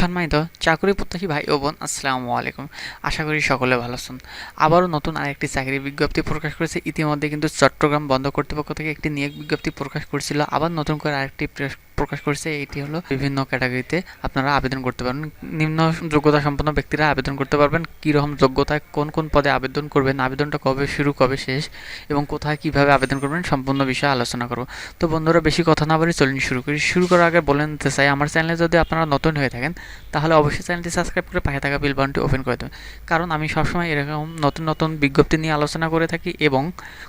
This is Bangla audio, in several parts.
সম্মানিত চাকরি প্রত্যাশী ভাই ও বোন, আসসালামু আলাইকুম। আশা করি সকলে ভালো আছেন। আবারও নতুন আরেকটি চাকরি বিজ্ঞপ্তি প্রকাশ করেছে। ইতিমধ্যে কিন্তু চট্টগ্রাম বন্ধ কর্তৃপক্ষ থেকে একটি নিয়োগ বিজ্ঞপ্তি প্রকাশ করেছিল। আবার নতুন করে আরেকটি প্রকাশ করেছে, এটি হলো বিভিন্ন ক্যাটাগরিতে আপনারা আবেদন করতে পারবেন। নিম্ন যোগ্যতা সম্পন্ন ব্যক্তিরা আবেদন করতে পারবেন। কীরকম যোগ্যতায় কোন কোন পদে আবেদন করবেন, আবেদনটা কবে শুরু, কবে শেষ, এবং কোথায় কীভাবে আবেদন করবেন, সম্পূর্ণ বিষয়ে আলোচনা করব। তো বন্ধুরা, বেশি কথা না বলে চলুন শুরু করি। শুরু করার আগে বলে নিতে চাই, আমার চ্যানেলে যদি আপনারা নতুন হয়ে থাকেন, তাহলে অবশ্যই চ্যানেলটি সাবস্ক্রাইব করে পাশে থাকা বিল বাটনটি ওপেন করে দেবেন। কারণ আমি সবসময় এরকম নতুন নতুন বিজ্ঞপ্তি নিয়ে আলোচনা করে থাকি এবং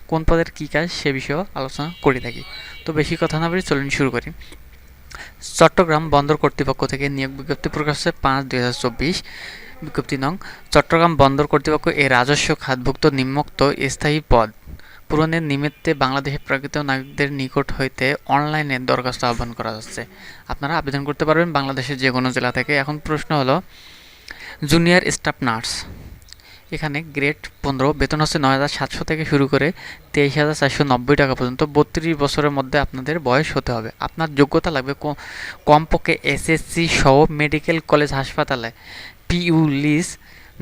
কোন পদের কী কাজ সে বিষয়েও আলোচনা করে থাকি। তো বেশি কথা না বলে চলুন শুরু করি। চট্টগ্রাম বন্দর কর্তৃপক্ষ থেকে নিয়োগ বিজ্ঞপ্তি প্রকাশ হচ্ছে পাঁচ দুই হাজার চব্বিশ। বিজ্ঞপ্তি নং, চট্টগ্রাম বন্দর কর্তৃপক্ষ এই রাজস্ব খাতভুক্ত নিম্নোক্ত স্থায়ী পদ পূরণের নিমিত্তে বাংলাদেশের প্রকৃত নাগরিকদের নিকট হইতে অনলাইনে দরখাস্ত আহ্বান করা যাচ্ছে। আপনারা আবেদন করতে পারবেন বাংলাদেশের যে কোনো জেলা থেকে। এখন প্রশ্ন হলো, জুনিয়র স্টাফ নার্স এখানে গ্রেড পনেরো, বেতন হচ্ছে নয় হাজার সাতশো থেকে শুরু করে তেইশ হাজার চারশো নব্বই টাকা পর্যন্ত। বত্রিশ বছরের মধ্যে আপনাদের বয়স হতে হবে। আপনার যোগ্যতা লাগবে কমপক্ষে এসএসসি সহ মেডিকেল কলেজ হাসপাতালে। পিইউ লিস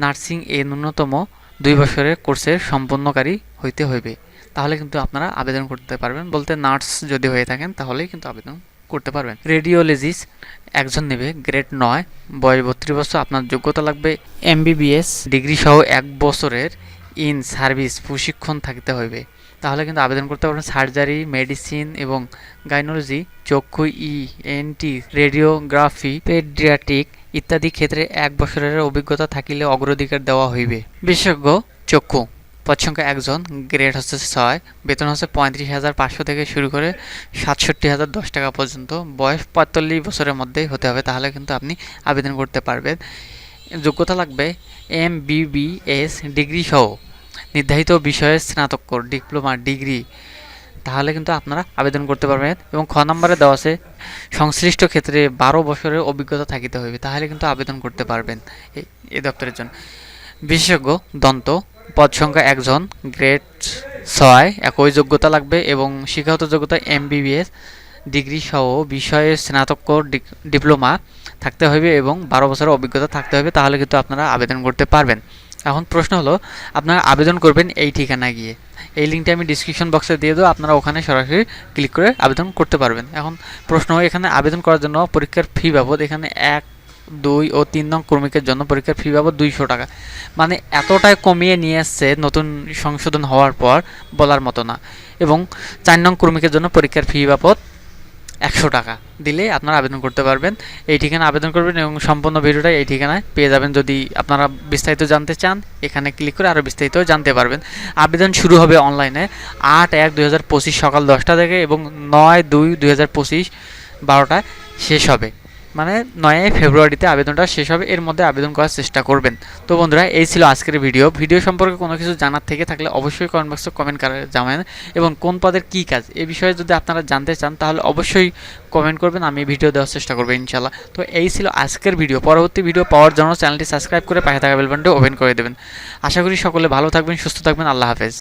নার্সিং এ ন্যূনতম দুই বছরের কোর্সের সম্পন্নকারী হইতে হইবে। তাহলে কিন্তু আপনারা আবেদন করতে পারবেন। বলতে নার্স যদি হয়ে থাকেন, তাহলেই কিন্তু আবেদন করতে পারবেন। রেডিওলজিস্ট একজন নেবে গ্রেড নয়, বয়স বত্রিশ বছর, আপনার যোগ্যতা লাগবে এমবিবিএস ডিগ্রি সহ এক বছরের ইন সার্ভিস প্রশিক্ষণ থাকতে হবে তাহলে কিন্তু আবেদন করতে পারবেন সার্জারি মেডিসিন এবং গাইনোলজি চক্ষু ই এনটি রেডিওগ্রাফি পেডিয়াট্রিক ইত্যাদি ক্ষেত্রে এক বছরের অভিজ্ঞতা থাকিলে অগ্রাধিকার দেওয়া হইবে। বিশেষজ্ঞ, চক্ষু। পদ সংখ্যা একজন গ্রেড হচ্ছে ছয়, বেতন হচ্ছে পঁয়ত্রিশ হাজার পাঁচশো থেকে শুরু করে সাতষট্টি হাজার দশ টাকা পর্যন্ত। বয়স পঁয়তাল্লিশ বছরের মধ্যেই হতে হবে, তাহলে কিন্তু আপনি আবেদন করতে পারবেন। যোগ্যতা লাগবে, এম বিবিএস ডিগ্রি সহ। নির্ধারিত বিষয়ে স্নাতকোত্তর, ডিপ্লোমা, ডিগ্রি, তাহলে কিন্তু আপনারা আবেদন করতে পারবেন। এবং খ নম্বরে দেওয়া আছে, সংশ্লিষ্ট ক্ষেত্রে বারো বছরের অভিজ্ঞতা থাকিতে হইবে, তাহলে কিন্তু আবেদন করতে পারবেন এই দপ্তরের জন্য। বিশেষজ্ঞ, দন্ত পদ সংখ্যা একজন গ্রেড ছয়, একই যোগ্যতা লাগবে এবং শিক্ষাগত যোগ্যতা এমবিবিএস ডিগ্রি সহ বিষয়ে স্নাতকোত্তর ডিক- ডিপ্লোমা থাকতে হবে এবং বারো বছরের অভিজ্ঞতা থাকতে হবে তাহলে কিন্তু আপনারা আবেদন করতে পারবেন। এখন প্রশ্ন হলো, আপনারা আবেদন করবেন এই ঠিকানা গিয়ে। এই লিঙ্কটা আমি ডিসক্রিপশন বক্সে দিয়ে দেবো, আপনারা ওখানে সরাসরি ক্লিক করে আবেদন করতে পারবেন। এখন প্রশ্ন এখানে আবেদন করার জন্য পরীক্ষার ফি বাবদ এখানে এক দুই ও তিন নং কর্মীকের জন্য পরীক্ষার ফি বাবদ দুইশো টাকা। মানে এতটাই কমিয়ে নিয়ে আসছে নতুন সংশোধন হওয়ার পর বলার মতো না। এবং চার নং কর্মীকের জন্য পরীক্ষার ফি বাবদ একশো টাকা দিলে আপনারা আবেদন করতে পারবেন। এই ঠিকানা আবেদন করবেন এবং সম্পূর্ণ ভিডিওটা এই ঠিকানায় পেয়ে যাবেন। যদি আপনারা বিস্তারিত জানতে চান, এখানে ক্লিক করে আরও বিস্তারিত জানতে পারবেন। আবেদন শুরু হবে অনলাইনে আট এক দুই সকাল দশটা থেকে এবং নয় দুই দুই বারোটায় শেষ হবে। মানে নয় ফেব্রুয়ারিতে আবেদনটা শেষ হবে, এর মধ্যে আবেদন করার চেষ্টা করবেন। তো বন্ধুরা, এই ছিল আজকের ভিডিও। ভিডিও সম্পর্কে কোনো কিছু জানার থেকে থাকলে অবশ্যই কমেন্ট বক্সে কমেন্ট করে জানাবেন এবং কোন পদের কী কাজ, এ বিষয়ে যদি আপনারা জানতে চান তাহলে অবশ্যই কমেন্ট করবেন, আমি ভিডিও দেওয়ার চেষ্টা করব ইনশাল্লাহ তো এই ছিল আজকের ভিডিও। পরবর্তী ভিডিও পাওয়ার জন্য চ্যানেলটি সাবস্ক্রাইব করে পাশে থাকা বেলবানটি ওপেন করে দেবেন। আশা করি সকলে ভালো থাকবেন, সুস্থ থাকবেন, আল্লাহ হাফেজ।